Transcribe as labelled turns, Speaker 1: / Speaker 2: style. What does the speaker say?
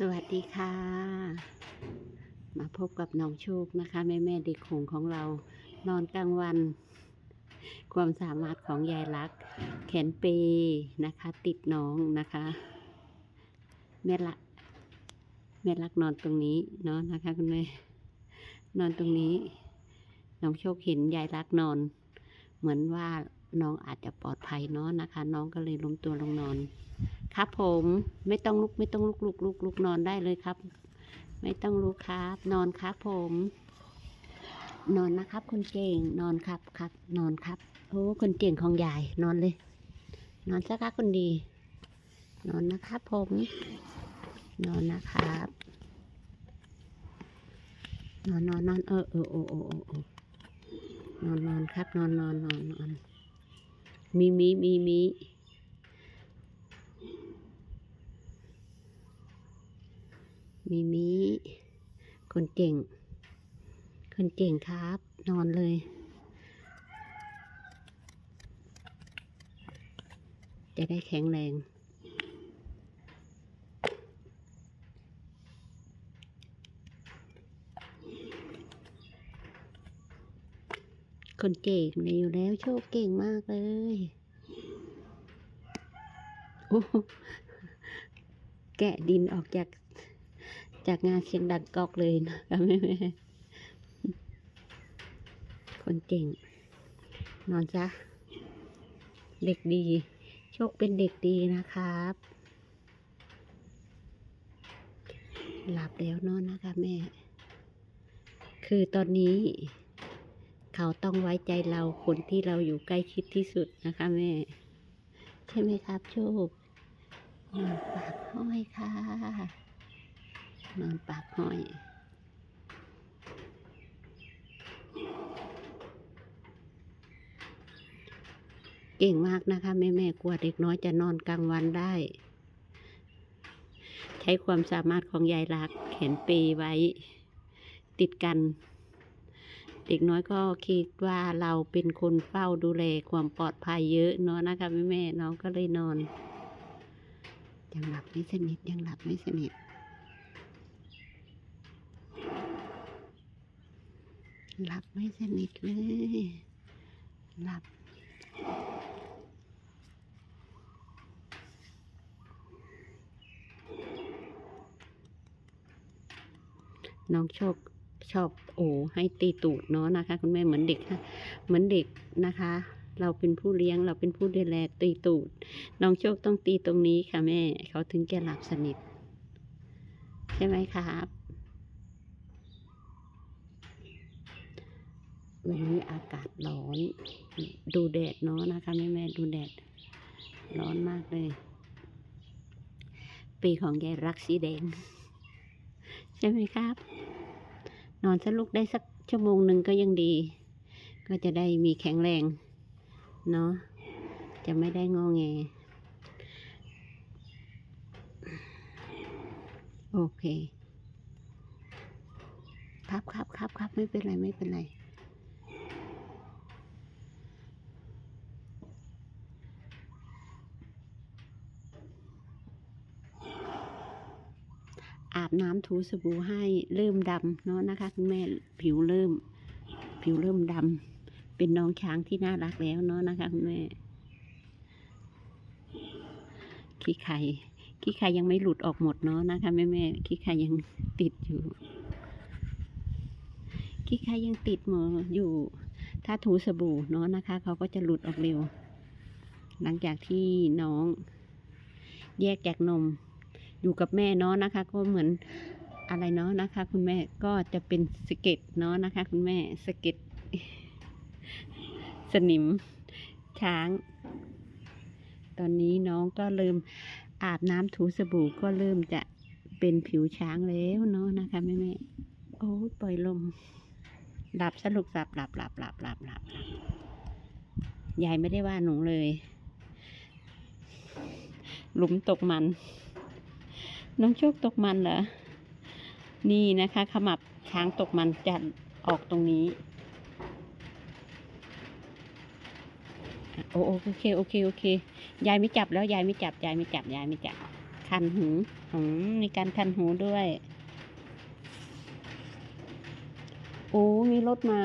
Speaker 1: สวัสดีค่ะ มาพบกับน้องโชคนะคะ แม่แม่เด็กหงของเรานอนกลางวัน ความสามารถของยายลัก แขนเปนะคะ ติดน้องนะคะ แม่ละแม่ลักนอนตรงนี้เนาะนะคะคุณแม่นอนตรงนี้ น้องโชคเห็นยายลักนอน เหมือนว่าน้องอาจจะปลอดภัยเนาะนะคะ น้องก็เลยล้มตัวลงนอน ครับผมไม่ต้องลุกไม่ต้องลุกลุกลุกลุกนอนได้เลยครับ ไม่ต้องลุกครับ นอนครับผม นอนนะครับ คนเก่งนอนครับครับ นอนครับโอ้คนเก่งของยายนอนเลย นอนซะครับคนดี นอนนะครับผม นอนนะครับ นอนนอนนอนเออเออโอโอโอโอนอนนอนครับ นอนนอนนอนนอนมีมีมีมี มีมีคนเก่ง คนเก่งครับ นอนเลย จะได้แข็งแรงคนเก่งมีอยู่แล้วโชคเก่งมากเลยโอ้โหแกะดินออกจาก จากงานเชียงดังกอกเลยนะคะแม่แม่คนเก่ง นอนซะเด็กดี โชคเป็นเด็กดีนะครับ หลับแล้วนอนนะคะแม่ คือตอนนี้ เขาต้องไว้ใจเราคนที่เราอยู่ใกล้ชิดที่สุดนะคะแม่ ใช่ไหมครับ โชคนอนปากห้อยค่ะ นอนปากห้อยเก่งมากนะคะ แม่แม่กลัวเด็กน้อยจะนอนกลางวันได้ ใช้ความสามารถของยายรักแขนเปไว้ ติดกัน เด็กน้อยก็คิดว่าเราเป็นคนเฝ้าดูแลความปลอดภัยเยอะเนาะนะคะแม่แม่น้องก็เลยนอน ยังหลับไม่สนิทยังหลับไม่สนิท หลับไม่สนิทเลย หลับ น้องโชคชอบโอ้ให้ตีตูดเนาะนะคะ คุณแม่เหมือนเด็กเหมือนเด็กนะคะ เราเป็นผู้เลี้ยงเราเป็นผู้ดูแลตีตูด น้องโชคต้องตีตรงนี้ค่ะแม่ เขาถึงจะหลับสนิท ใช่ไหมครับ วันนี้อากาศร้อน ดูแดดเนาะนะคะแม่แม่ดูแดด ร้อนมากเลย ปีของยายรักสีแดง ใช่ไหมครับ นอนสักลุกได้สักชั่วโมงหนึ่งก็ยังดี ก็จะได้มีแข็งแรง เนาะจะไม่ได้งอแง โอเค ครับครับครับครับไม่เป็นไร ไม่เป็นไร อาบน้ำถูสบู่ให้เริ่มดำเนาะนะคะคุณแม่ผิวเริ่ม ผิวเริ่มดำเป็นน้องช้างที่น่ารักแล้วเนาะนะคะคุณแม่ขี้ไข่ขี้ไข่ยังไม่หลุดออกหมดเนาะนะคะแม่แม่ขี้ไข่ยังติดอยู่ขี้ไข่ยังติดหมดอยู่ ถ้าถูสบู่เนาะนะคะ เขาก็จะหลุดออกเร็ว หลังจากที่น้อง แยกจากนม อยู่กับแม่เนาะนะคะ ก็เหมือนอะไรเนาะนะคะ คุณแม่ก็จะเป็นสะเก็ตเนาะนะคะ คุณแม่สะเก็ตสนิมช้าง ตอนนี้น้องก็เริ่มอาบน้ำถูสบู่ก็เริ่มจะเป็นผิวช้างแล้วเนาะนะคะแม่แม่โอ้ปล่อยลมหลับสรุปหลับหลับหลับหลับหลับหลับหลับยายไม่ได้ว่าหนูเลย หลุมตกมัน น้องโชคตกมันเหรอ นี่นะคะ ขมับช้างตกมันจะออกตรงนี้โอโอโอเคโอเคโอเค ยายไม่จับแล้วยายไม่จับยายไม่จับยายไม่จับ คันหูอืมมีการคันหูด้วย โอ้มีรถมา